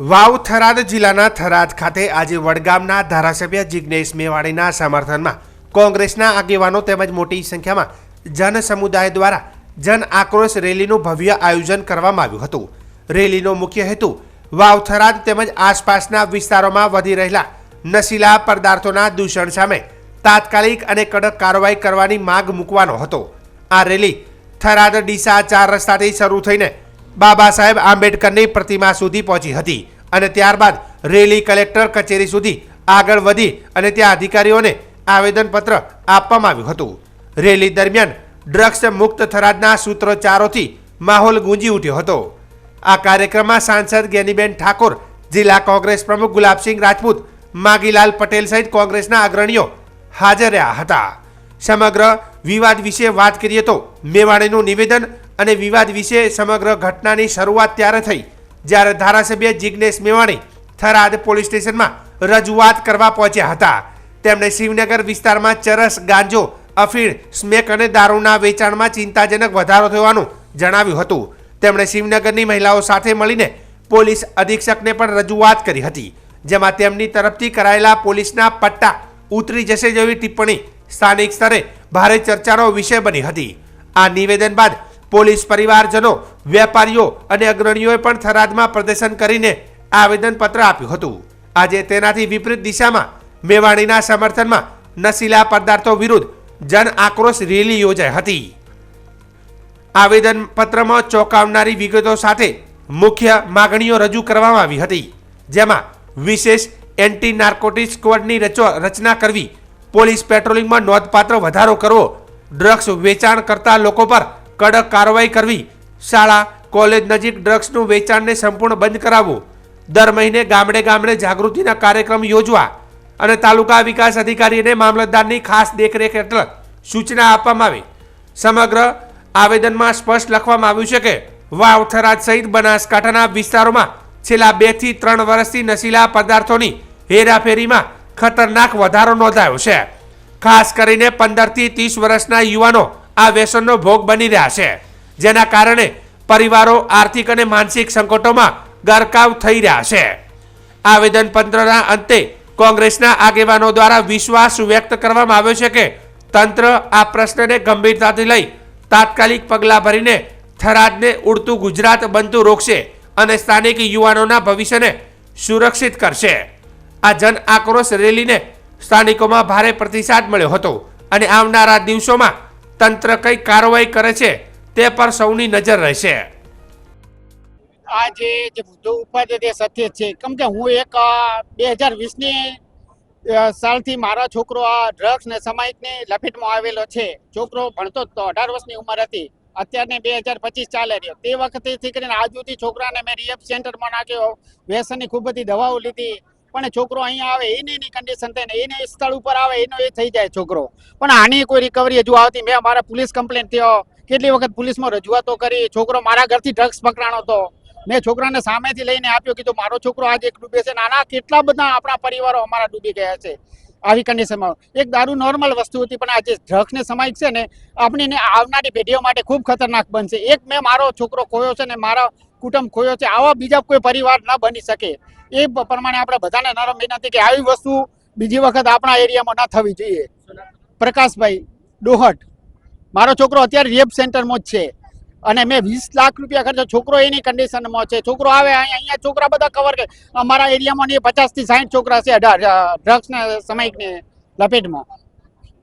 વાવ થરાદ જિલ્લાના થરાદ ખાતે આજે વડગામના ધારાસભ્ય જિજ્ઞેશ મેવાણીના સમર્થનમાં કોંગ્રેસના આગેવાનો તેમજ મોટી સંખ્યામાં જન સમુદાય દ્વારા જન આક્રોશ રેલીનું ભવ્ય આયોજન કરવામાં આવ્યું હતું. રેલીનો મુખ્ય હેતુ વાવ થરાદ તેમજ આસપાસના વિસ્તારોમાં વધી રહેલા નશીલા પદાર્થોના દૂષણ સામે તાત્કાલિક અને કડક કાર્યવાહી કરવાની માંગ મૂકવાનો હતો. આ રેલી થરાદ ડીસા ચાર રસ્તાથી શરૂ થઈને બાબા સાહેબ આંબેડકરની પ્રતિમા સુધી પહોંચી હતી અને ત્યારબાદ રેલી કલેક્ટર કચેરી સુધી આગળ વધી અને ત્યાં અધિકારીઓને આવેદનપત્ર આપવામાં આવ્યું હતું. રેલી દરમિયાન ડ્રગ્સ મુક્ત થરાદના સૂત્રોચ્ચારોથી માહોલ ગુંજી ઉઠ્યો હતો. આ કાર્યક્રમમાં સાંસદ ગેનીબેન ઠાકોર, જિલ્લા કોંગ્રેસ પ્રમુખ ગુલાબસિંહ રાજપૂત, માગીલાલ પટેલ સહિત કોંગ્રેસના અગ્રણીઓ હાજર રહ્યા હતા. સમગ્ર વિવાદ વિશે વાત કરીએ તો મેવાણીનું નિવેદન અને વિવાદ વિશે સમગ્ર ઘટનાની શરૂઆત ત્યારે થઈ, જ્યારે ધારાસભ્ય જિજ્ઞેશ મેવાણી થરાદ પોલીસ સ્ટેશનમાં રજૂઆત કરવા પહોંચ્યા હતા. તેમણે શિવનગર વિસ્તારમાં ચરસ, ગાંજો, અફીણ, સ્મેક અને દારૂના વેચાણમાં ચિંતાજનક વધારો થવાનું જણાવ્યું હતું. તેમણે શિવનગરની મહિલાઓ સાથે મળીને પોલીસ અધિક્ષકને પણ રજૂઆત કરી હતી, જેમાં તેમની તરફથી કરાયેલા પોલીસના પટ્ટા ઉતરી જશે જેવી ટિપ્પણી સ્થાનિક સ્તરે ભારે ચર્ચાનો વિષય બની હતી. આ નિવેદન બાદ પોલીસ પરિવારજનો, વેપારીઓ અને અગ્રણીઓએ પણ થરાદમાં પ્રદર્શન કરીને આવેદનપત્ર આપ્યું હતું. આજે તેનાથી વિપરીત દિશામાં મેવાણીના સમર્થનમાં નશીલા પદાર્થો વિરુદ્ધ જન આક્રોશ રેલી યોજાઈ હતી. આવેદનપત્રમાં ચોંકાવનારી વિગતો સાથે મુખ્ય માગણીઓ રજૂ કરવામાં આવી હતી, જેમાં વિશેષ એન્ટી નાર્કોટિક સ્કવોડની રચના કરવી, પોલીસ પેટ્રોલિંગમાં નોંધપાત્ર વધારો કરવો, ડ્રગ્સ વેચાણ કરતા લોકો પર કડક કાર્યવાહી કરવી. શાળા, કોલેજ નજીક ડ્રગ્સનું વેચાણને સંપૂર્ણ બંધ કરાવવું. દર મહિને ગામડે ગામડે જાગૃતિના કાર્યક્રમ યોજવા અને તાલુકા વિકાસ અધિકારીને મામલતદારની ખાસ દેખરેખ હેઠળ સૂચના આપવામાં આવી. સમગ્ર આવેદનમાં સ્પષ્ટ લખવામાં આવ્યું છે કે, વાવ થરાદ સહિત બનાસકાંઠાના વિસ્તારોમાં છેલ્લા બેથી ત્રણ વર્ષથી નશીલા પદાર્થોની હેરાફેરીમાં ખતરનાક વધારો નોંધાયો છે. ખાસ કરીને પંદરથી ત્રીસ વર્ષના યુવાનો આ વ્યસનનો ભોગ બની રહ્યા છે. જેના કારણે પરિવારો આર્થિક અને માનસિક સંકટોમાં ગરકાવ થઈ રહ્યા છે. આવેદનપત્રના અંતે કોંગ્રેસના આગેવાનો દ્વારા વિશ્વાસ વ્યક્ત કરવામાં આવ્યો છે કે તંત્ર આ પ્રશ્નને ગંભીરતાથી લઈ તાત્કાલિક પગલાં ભરીને થરાદને ઉડતું ગુજરાત બનતું રોકશે અને સ્થાનિક યુવાનોના ભવિષ્યને સુરક્ષિત કરશે. આ જન આક્રોશ રેલીને સ્થાનિકોમાં ભારે પ્રતિસાદ મળ્યો હતો અને આવનારા દિવસોમાં તંત્ર કઈ કાર્યવાહી કરે છે તે પર સૌની નજર રહેશે. આ જે જે મુદ્દો ઉપર તે સત્ય છે. કેમ કે હું એક બે હજાર વીસની સાલથી મારો છોકરો આ ડ્રગ્સ ને સમાયિકની લપેટમાં આવેલો છે. છોકરો ભણતો તો, અઢાર વર્ષની ઉંમર હતી. અત્યારને બે હજાર પચીસ ચાલે રહ્યો. તે વખતેથી કરીને આજુથી છોકરાને મેં રિહેબ સેન્ટરમાં નાખ્યો. વ્યસનની ખૂબ બધી દવાઓ લીધી. પણ છોકરો અહીંયા આવે, એની એની કન્ડિશન થાય એને એ સ્થળ ઉપર આવે, એનો એ થઈ જાય છોકરો. પણ આની કોઈ રિકવરી હજુ આવતી, મેં મારા પોલીસ કમ્પ્લેન થયો. કેટલી વખત પોલીસમાં રજૂઆતો કરી, છોકરો મારા ઘરથી ડ્રગ્સ પકડાણો હતો. મેં છોકરાને સામેથી લઈને આપ્યો કીધું મારો છોકરો આજે એક ડૂબે છે નાના કેટલા બધા આપણા પરિવારો અમારા ડૂબી ગયા છે. આવી કન્ડિશનમાં એક દારૂ નોર્મલ વસ્તુ હતી, પણ આજે ડ્રગ્સને સમાય છે ને, આપણીને આવનારી પેઢીઓ માટે ખૂબ ખતરનાક બનશે. એક મેં મારો છોકરો ખોયો છે ને, મારા કુટુંબ ખોયો છે, આવા બીજા કોઈ પરિવાર ન બની શકે. એ પ્રમાણે આપણે બધાને નરમ વિનંતી કે આવી વસ્તુ બીજી વખત આપણા એરિયામાં ન થવી જોઈએ. પ્રકાશભાઈ ડોહટ, મારો છોકરો અત્યારે રેપ સેન્ટરમાં જ છે. અને મેં વીસ લાખ રૂપિયા ખર્ચો, છોકરો એની કન્ડિશનમાં છે. છોકરો આવે, અહીંયા છોકરા બધા કવર કરે. અમારા એરિયામાં ને પચાસથી સાઠ છોકરા છે, અઢાર ને સમયને લપેટમાં.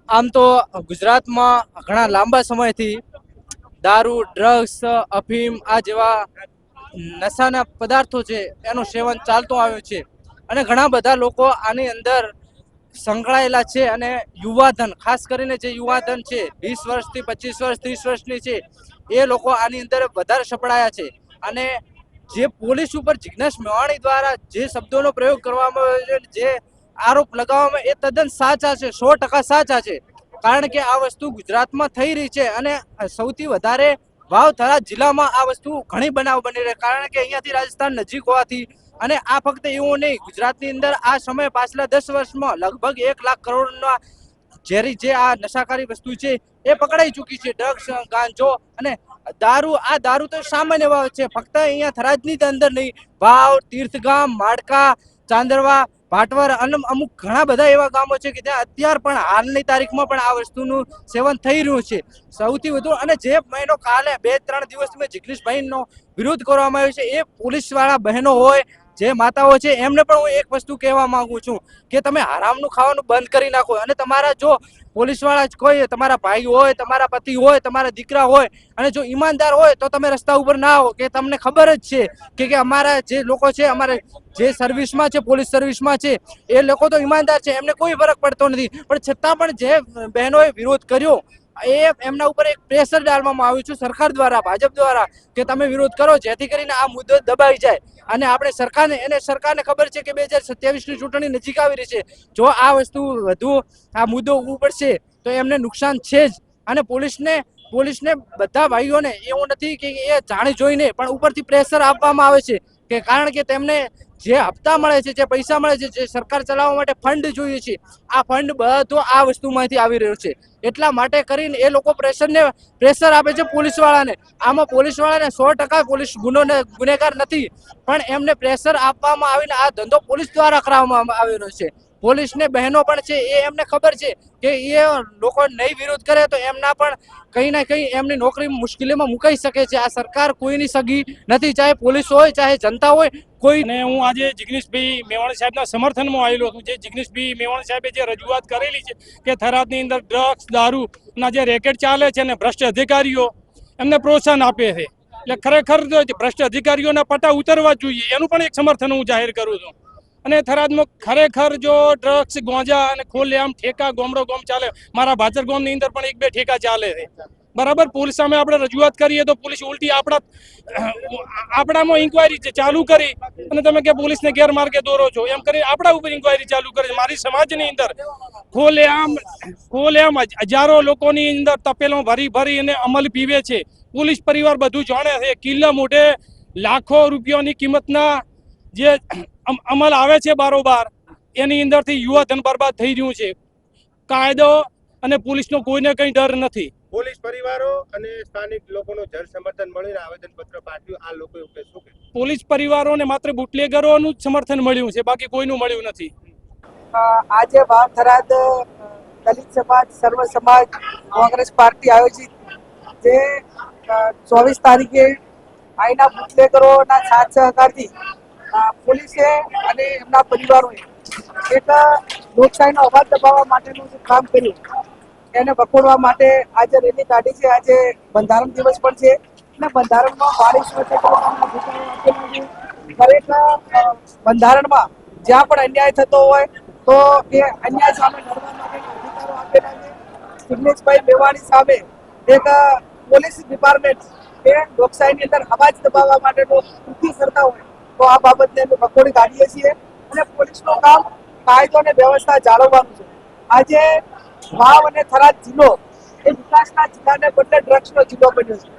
આમ તો ગુજરાતમાં ઘણા લાંબા સમયથી દારૂ ડ્રગ્સ અફીમ આ જેવા નશાના પદાર્થો છે, એનું સેવન ચાલતું આવ્યું છે. અને ઘણા બધા લોકો આની અંદર સંકળાયેલા છે અને યુવાધન, ખાસ કરીને જે યુવાધન છે, વીસ વર્ષથી પચીસ વર્ષ, ત્રીસ વર્ષની છે, એ લોકો આની અંદર વધારે સપડાયા છે. અને જે પોલીસ ઉપર જિજ્ઞેશ મેવાણી દ્વારા જે શબ્દોનો પ્રયોગ કરવામાં આવ્યો છે જે આરોપ લગાવવામાં એ તદ્દન સાચા છે, સો ટકા સાચા છે. કારણ કે આ વસ્તુ ગુજરાતમાં થઈ રહી છે અને સૌથી વધારે વાવ થરાદ જિલ્લામાં આ વસ્તુ ઘણી બનાવ બની રહી. કારણ કે અહીંયાથી રાજસ્થાન નજીક હોવાથી અને આ ફક્ત એવું નહીં, ગુજરાતની અંદર આ સમય પાછલા દસ વર્ષમાં લગભગ એક લાખ કરોડના ઝેરી જે આ નશાકારી વસ્તુ છે એ પકડાઈ ચૂકી છે. ડ્રગ્સ, ગાંજો અને દારૂ, આ દારૂ તો સામાન્ય ભાવ છે. ફક્ત અહીંયા થરાદની અંદર નહીં ભાવ તીર્થગામ, માડકા, ચાંદરવા ભાટવર અને અમુક ઘણા બધા એવા ગામો છે કે જ્યાં અત્યાર પણ હાલની તારીખમાં પણ આ વસ્તુનું સેવન થઈ રહ્યું છે. સૌથી વધુ અને જે મહિનો કાલે બે ત્રણ દિવસ મેં જિગ્નેશભાઈનો વિરોધ કરવામાં આવ્યો છે, એ પોલીસવાળા બહેનો હોય, જે માતાઓ છે, એમને પણ હું એક વસ્તુ કહેવા માંગુ છું કે તમે હરામનું ખાવાનું બંધ કરી નાખો અને તમારા જો પોલીસવાળા જ કોઈ, તમારા ભાઈ હોય, તમારા પતિ હોય, તમારા દીકરા હોય, અને જો ઈમાનદાર હોય તો તમે રસ્તા ઉપર ના આવો, કે તમને ખબર જ છે કે કે અમારા જે લોકો છે, અમારે જે સર્વિસમાં છે પોલીસ સર્વિસમાં છે, એ લોકો તો ઈમાનદાર છે, એમને કોઈ ફરક પડતો નથી. પણ છતાં પણ જે બહેનોએ વિરોધ કર્યો એ એમના ઉપર એક પ્રેશર ડાલવામાં આવ્યું છે સરકાર દ્વારા, ભાજપ દ્વારા, કે તમે વિરોધ કરો, જેથી કરીને આ મુદ્દો દબાઈ જાય. અને આપણે સરકારને, એને સરકારને ખબર છે કે બે હજાર સત્યાવીસની ચૂંટણી નજીક આવી રહી છે. જો આ વસ્તુ વધુ, આ મુદ્દો ઉપડશે તો એમને નુકસાન છે જ. અને પોલીસને પોલીસને બધા ભાઈઓને એવું નથી કે એ જાણી જોઈને, પણ ઉપરથી પ્રેશર આપવામાં આવે છે. કે કારણ કે તેમને જે હપ્તા મળે છે, જે પૈસા મળે છે, જે સરકાર ચલાવવા માટે ફંડ જોઈએ છે, આ ફંડ બધો આ વસ્તુમાંથી આવી રહ્યો છે. એટલા માટે કરીને એ લોકો પ્રેશરને, પ્રેશર આપે છે પોલીસવાળાને. આમાં પોલીસવાળાને સો ટકા પોલીસ ગુનો ગુનેગાર નથી. પણ એમને પ્રેશર આપવામાં આવીને આ ધંધો પોલીસ દ્વારા કરાવવામાં આવી રહ્યો છે. પોલીસને બહેનો પણ છે, એ એમને ખબર છે કે એ લોકો નહીં વિરોધ કરે તો એમના પણ કંઈ ના કંઈ એમની નોકરી મુશ્કેલીમાં મુકાઈ શકે છે. આ સરકાર કોઈની સગી નથી, ચાહે પોલીસ હોય, ચાહે જનતા હોય, કોઈ અને હું આજે જિગ્નેશભાઈ મેવાણી સાહેબના સમર્થનમાં આવેલો છું. જે જિગ્નેશભાઈ મેવાણી સાહેબે જે રજૂઆત કરેલી છે કે થરાદની અંદર ડ્રગ્સ, દારૂના જે રેકેટ ચાલે છે અને ભ્રષ્ટ અધિકારીઓ એમને પ્રોત્સાહન આપે છે. એટલે ખરેખર ભ્રષ્ટ અધિકારીઓના પટા ઉતરવા જોઈએ. એનું પણ એક સમર્થન હું જાહેર કરું છું. અને થરાદમાં ખરેખર જો ડ્રગ્સ ગોંજા અને ખુલ્લેઆમ ઠેકા ગોમડો ગોમ ચાલે, મારા ભાચર ગામની અંદર પણ એક બે ઠેકા ચાલે છે. બરાબર? પોલીસ સામે આપણે રજૂઆત કરીએ તો પોલીસ ઉલટી આપણા, આપણામાં ઇન્કવાયરી ચાલુ કરી અને તમે કે પોલીસને ગેરમાર્ગે દોરો છો. એમ કરી આપણા ઉપર ઇન્કવાયરી ચાલુ કરી મારી સમાજની અંદર ખોલેઆમ ખોલેઆમ હજારો લોકોની અંદર તપેલો ભરી ભરી અને અમલ પીવે છે. પોલીસ પરિવાર બધું જાણે છે. કિલ્લા મોઢે લાખો રૂપિયાની કિંમતના જે અમ- અમલ આવે છે બારોબાર એની અંદરથી યુવા ધન બરબાદ થઈ રહ્યું છે. કાયદો અને પોલીસનો કોઈને કંઈ ડર નથી. પોલીસ પરિવારો અને સ્થાનિક લોકોનું જન સમર્થન મળીને આવેદન પાઠવ્યું. આ લોકો એવું કહે કે પોલીસ પરિવારોને માત્ર બુટલેગરોનું જ સમર્થન મળ્યું છે બાકી કોઈનું મળ્યું નથી. આજે વાવ થરાદ દલિત સમાજ સર્વ સમાજ કોંગ્રેસ પાર્ટી આયોજિત જે ચોવીસ તારીખે અહીંના બુટલેગરોના સાથ સહકારથી પોલીસે અને એમના પરિવારોએ એક લોકશાહીનો અવાજ દબાવવા માટેનું જે કામ કર્યું એને વખોડવા માટે આજે રેલી કાઢી છે. આજે બંધારણ દિવસ પણ છે. અને બંધારણમાં બાવીસ દરેક અ, બંધારણમાં જ્યાં પણ અન્યાય થતો હોય તો એ અન્યાય સામે લડવા માટે અધિકારો આપેલા છે. જિગ્નેશભાઈ મેવાણી સામે એક પોલીસ ડિપાર્ટમેન્ટ એ લોકશાહીની અંદર અવાજ દબાવવા માટેનો કૃત્ય કરતા હોય. તો આ બાબતને અમે વખોડી કાઢીએ છીએ અને પોલીસનું કામ કાયદો અને વ્યવસ્થા જાળવવાનું છે. આજે વાવ અને થરાદ જિલ્લો એ વિકાસના જિલ્લાને બદલે ડ્રગ્સનો જિલ્લો બન્યો છે.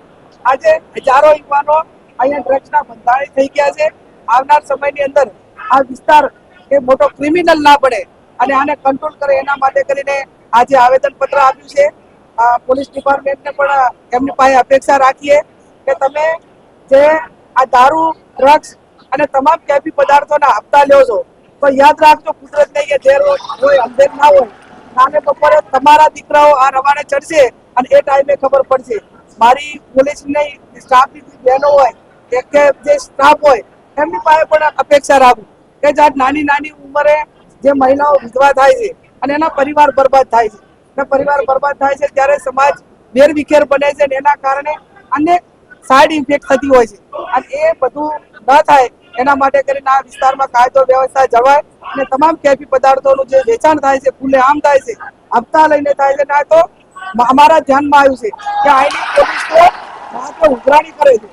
આજે હજારો યુવાનો અહીંયા ડ્રગ્સના બંધાણી થઈ ગયા છે. આવનાર સમયની અંદર આ વિસ્તાર એ મોટો ક્રિમિનલ ના બને અને આને કંટ્રોલ કરે એના માટે કરીને આજે આવેદન પત્ર આપ્યું છે. પોલીસ ડિપાર્ટમેન્ટને પણ એમની પાસે અપેક્ષા રાખીએ કે તમે જે આ દારૂ, ડ્રગ્સ અને તમામ કેફી પદાર્થોના હપ્તા લ્યો છો. તો યાદ રાખજો કુદરત નહીં કે દેર હોય અંધેર ના હોય. નાને બપોરે તમારા દીકરાઓ આ રવાડે ચડશે અને એ ટાઈમે ખબર પડશે. મારી પોલીસની સ્ટાફની જે બહેનો હોય, કે જે સ્ટાફ હોય, એમની પાસે પણ અપેક્ષા રાખું. કે જ નાની નાની ઉંમરે જે મહિલાઓ વિધવા થાય છે અને એના પરિવાર બરબાદ થાય છે. અને પરિવાર બરબાદ થાય છે ત્યારે સમાજ વેરવિખેર બને છે અને એના કારણે અનેક સાઈડ ઇફેક્ટ થતી હોય છે. અને એ બધું ન થાય એના માટે કરીને આ વિસ્તારમાં કાયદો, વ્યવસ્થા જળવાય અને તમામ કેફી પદાર્થોનું જે વેચાણ થાય છે, ખુલ્લે આમ થાય છે હપ્તા લઈને થાય છે. ના તો અમારા ધ્યાનમાં આવ્યું છે કે અહીંની પોલીસ તો માત્ર ઉઘરાણી કરે છે.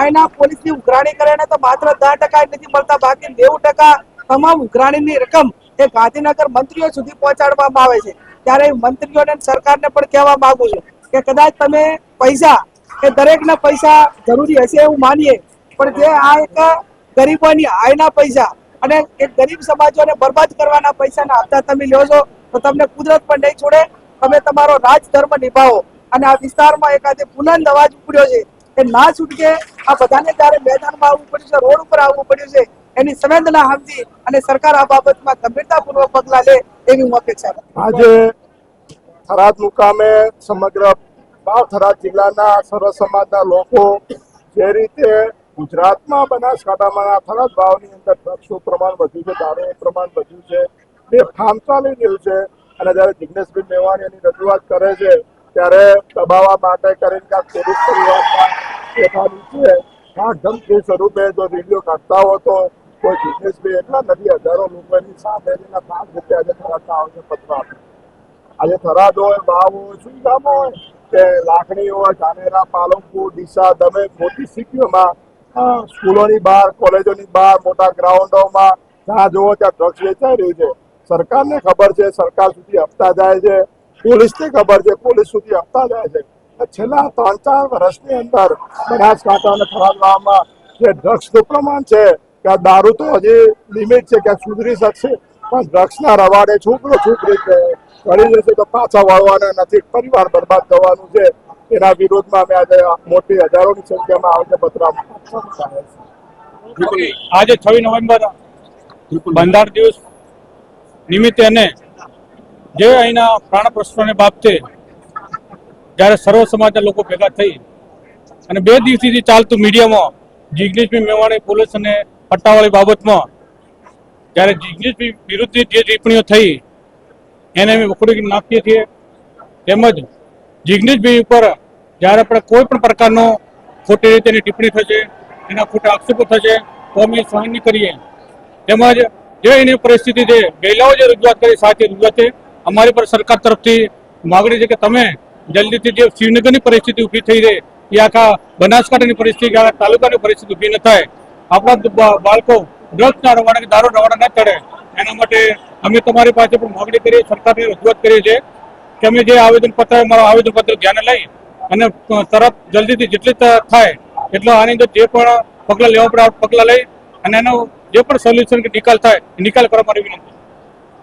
અહીંના પોલીસની ઉઘરાણી કરે ને તો માત્ર દસ ટકા નથી મળતા, બાકી નેવું ટકા તમામ ઉઘરાણીની રકમ એ ગાંધીનગર મંત્રીઓ સુધી પહોંચાડવામાં આવે છે. ત્યારે મંત્રીઓને સરકારને પણ કહેવા માંગુ છું કે કદાચ તમે પૈસા, કે દરેકના પૈસા જરૂરી હશે એવું માનીએ, પણ જે આ એક ગરીબોની આયના પૈસા અને એક ગરીબ સમાજોને બરબાદ કરવાના પૈસાના હપ્તા તમે લ્યો છો, તો તમને કુદરત પણ નહીં છોડે. તમે તમારો રાજધર્મ નિભાવો. અને આ વિસ્તારમાં એકાદે બુલંદ અવાજ ઉપડ્યો છે એ ના છૂટકે આ બધાને જ્યારે મેદાનમાં આવવું પડ્યું છે, રોડ ઉપર આવવું પડ્યું છે. એની સંવેદના સમજી અને સરકાર આ બાબતમાં ગંભીરતાપૂર્વક પગલાં લે એવી હું અપેક્ષા આજે થરાદ મુકામે સમગ્ર થરાદ જિલ્લાના સર્વ સમાજના લોકો જે રીતે ગુજરાતમાં બનાસકાંઠામાં થરાદ ભાવની અંદર ડ્રગ્સનું પ્રમાણ વધ્યું છે દારૂનું પ્રમાણ વધ્યું છે તે ખામચાલી રહ્યું છે. અને જ્યારે જિગ્નેશભાઈ મેવાણી એની રજૂઆત કરે છે, ત્યારે દબાવવા માટે કરીને કાંઈક ખેડૂત પરિવારમાં છે. આ ધમકી સ્વરૂપે જો રેડિયો કાઢતા હો તો કોઈ જિગ્નેશભાઈ એટલા નથી, હજારો લોકો સામે એના પાંચ રૂપિયા આજે થરાદના છે પત્ર આપે આજે થરાદ હોય ભાવ હોય, શું ગામ હોય, કે લાખણી હોય, ધાનેરા, પાલનપુર, ડીસા દમે મોટી સિટીઓમાં સ્કૂલોની બહાર, કોલેજોની બહાર, મોટા ગ્રાઉન્ડોમાં જ્યાં જુઓ ત્યાં ડ્રગ્સ વેચાઈ રહ્યું છે. સરકારને ખબર છે, સરકાર સુધી આપતા જાય છે. પોલીસને ખબર છે, પોલીસ સુધી આપતા જાય છે. છેલ્લા ત્રણ ચાર વર્ષની અંદર બનાસકાંઠા અને વાવમાં જે ડ્રગ્સનું પ્રમાણ છે, કે દારૂ તો હજી લિમિટ છે કે સુધરી શકશે, પણ ડ્રગ્સના રવાડે છોકરો છોકરી ઘડી જશે તો પાછા વળવાના નથી, પરિવાર બરબાદ થવાનું છે. એના વિરોધમાં અમે આજે મોટી હજારોની સંખ્યામાં આજે પત્ર આજે છવ્વીસ નવેમ્બર બંધાર દિવસ નિમિત્તે અને જે અહીંના પ્રાણ પ્રશ્નોને બાબતે જ્યારે સર્વ સમાજના લોકો ભેગા થઈ અને બે દિવસથી ચાલતું મીડિયામાં જિગ્નેશભાઈ મેવાણી પોલીસ અને પટ્ટાવાળી બાબતમાં જ્યારે જિગ્નેશભાઈ વિરુદ્ધ જે ટિપ્પણીઓ થઈ એને અમે વખોડી નાખીએ છીએ. તેમજ જિગ્નેશભાઈ ઉપર જ્યારે આપણે કોઈ પણ પ્રકારનો ખોટી રીતે ટિપ્પણી થશે, એના ખોટા આક્ષેપો થશે, તો અમે સહન કરીએ. તેમજ જે એની પરિસ્થિતિ છે ગયેલાઓ જે રજૂઆત કરી, સાચી રજૂઆત છે, અમારી પર સરકાર તરફથી માગણી છે કે તમે જલ્દીથી જે શિવનગરની પરિસ્થિતિ ઊભી થઈ રહે એ આખા બનાસકાંઠાની પરિસ્થિતિ આખા તાલુકાની પરિસ્થિતિ ઊભી ન થાય. આપણા બાળકો ડ્રગ્સના રવાડા કે દારૂ રવાડા ન ચડે. એના માટે અમે તમારી પાસે પણ માગણી કરીએ, સરકારને રજૂઆત કરીએ છીએ. કે અમે જે આવેદન પત્ર મારો આવેદનપત્ર ધ્યાને લઈ અને તરત જલ્દીથી જેટલી થાય એટલો આની અંદર જે પણ પગલાં લેવા પડે પગલાં લઈ અને એનો જે પણ સોલ્યુશન કે નિકાલ થાય નિકાલ કરવા મારી વિનંતી.